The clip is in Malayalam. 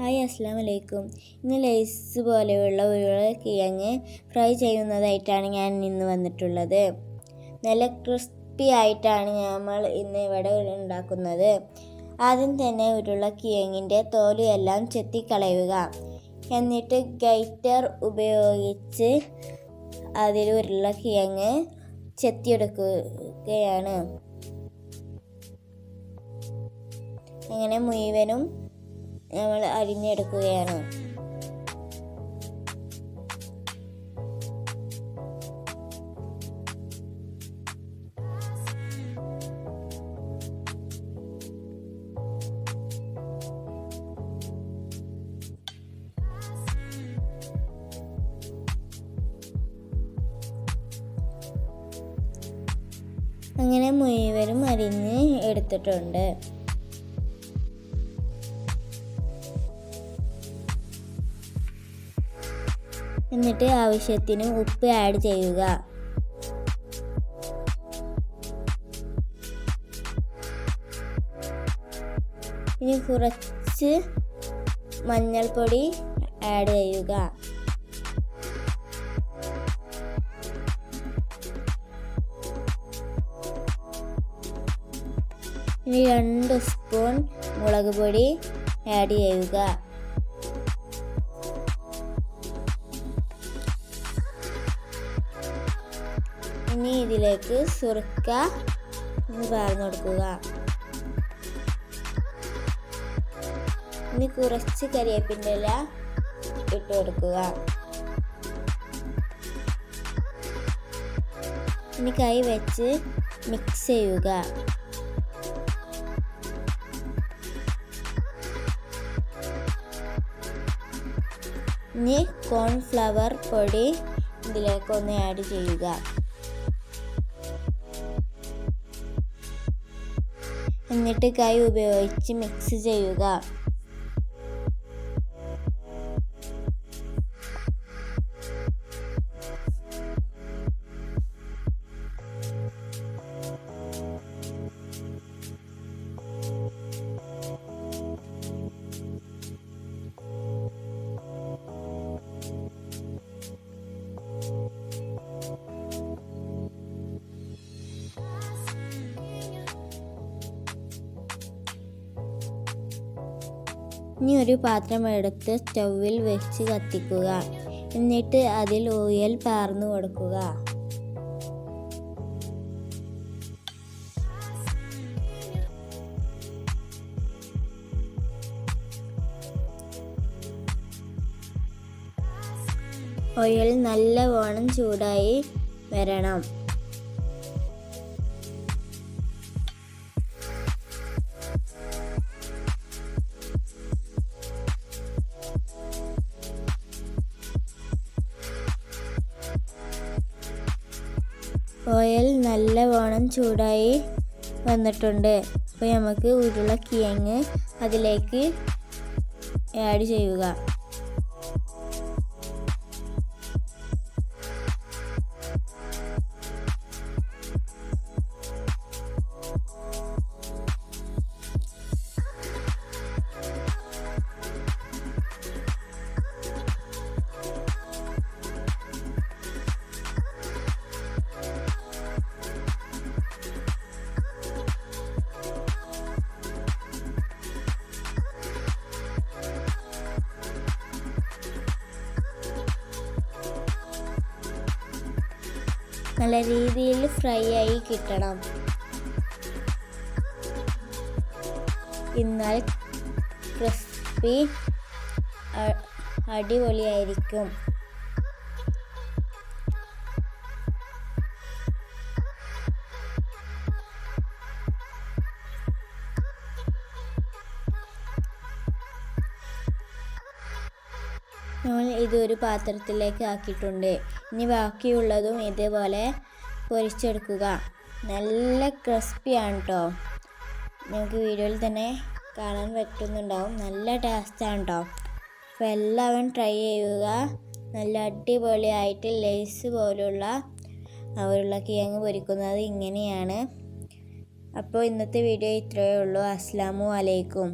ഹായ് അസ്സാം വലൈക്കും ഇന്ന് ലേസ് പോലെയുള്ള ഒരു കിഴങ്ങ് ഫ്രൈ ചെയ്യുന്നതായിട്ടാണ് ഞാൻ ഇന്ന് വന്നിട്ടുള്ളത്. നല്ല ക്രിസ്പി ആയിട്ടാണ് നമ്മൾ ഇന്ന് ഇവിടെ ഉണ്ടാക്കുന്നത്. ആദ്യം തന്നെ ഉരുള കിഴങ്ങിന്റെ തോലുമെല്ലാം ചെത്തിക്കളയുക. എന്നിട്ട് ഗൈറ്റർ ഉപയോഗിച്ച് അതിൽ ഉരുള കിഴങ്ങ് ചെത്തിയെടുക്കുകയാണ്. അങ്ങനെ മുഴുവനും നമ്മൾ അരിഞ്ഞെടുക്കുകയാണ്. അങ്ങനെ മുഴുവനും അരിഞ്ഞ് എടുത്തിട്ടുണ്ട്. എന്നിട്ട് ആവശ്യത്തിന് ഉപ്പ് ആഡ് ചെയ്യുക. ഇനി കുറച്ച് മഞ്ഞൾപ്പൊടി ആഡ് ചെയ്യുക. ഇനി രണ്ട് സ്പൂൺ മുളക് പൊടി ആഡ് ചെയ്യുക. ഇനി ഇതിലേക്ക് സുറുക്ക പാർന്നു കൊടുക്കുക. ഇനി കുറച്ച് കരിവേപ്പിന്റെ ഇല ഇട്ട് കൊടുക്കുക. ഇനി കൈ വെച്ച് മിക്സ് ചെയ്യുക. ഇനി കോൺഫ്ലവർ പൊടി ഇതിലേക്കൊന്ന് ആഡ് ചെയ്യുക. എന്നിട്ട് കൈ ഉപയോഗിച്ച് മിക്സ് ചെയ്യുക. ഇനി ഒരു പാത്രം എടുത്ത് സ്റ്റൗവിൽ വെച്ച് കത്തിക്കുക. എന്നിട്ട് അതിൽ ഓയിൽ പാർന്നു കൊടുക്കുക. ഓയിൽ നല്ലവണ്ണം ചൂടായി വരണം. ഓയിൽ നല്ലവണ്ണം ചൂടായി വന്നിട്ടുണ്ട്. അപ്പോൾ നമുക്ക് ഉരുളക്കിഴങ്ങ് അതിലേക്ക് ആഡ് ചെയ്യുക. നല്ല രീതിയിൽ ഫ്രൈ ആയി കിട്ടണം. എന്നാൽ ക്രിസ്പി അടിപൊളിയായിരിക്കും. നമ്മൾ ഒരു പാത്രത്തിലേക്ക് ആക്കിയിട്ടുണ്ട്. ഇനി ബാക്കിയുള്ളതും ഇതേപോലെ പൊരിച്ചെടുക്കുക. നല്ല ക്രിസ്പിയാണ് കേട്ടോ നിങ്ങൾക്ക് വീഡിയോയിൽ തന്നെ കാണാൻ പറ്റുന്നുണ്ടാവും. നല്ല ടേസ്റ്റാണ് കേട്ടോ അപ്പോൾ എല്ലാവരും ട്രൈ ചെയ്യുക. നല്ല അടിപൊളിയായിട്ട് ലേസ് പോലുള്ള അവരുള്ള കിഴങ്ങ് പൊരിക്കുന്നത് ഇങ്ങനെയാണ്. അപ്പോൾ ഇന്നത്തെ വീഡിയോ ഇത്രയേ ഉള്ളൂ. അസ്സാമു അലൈക്കും.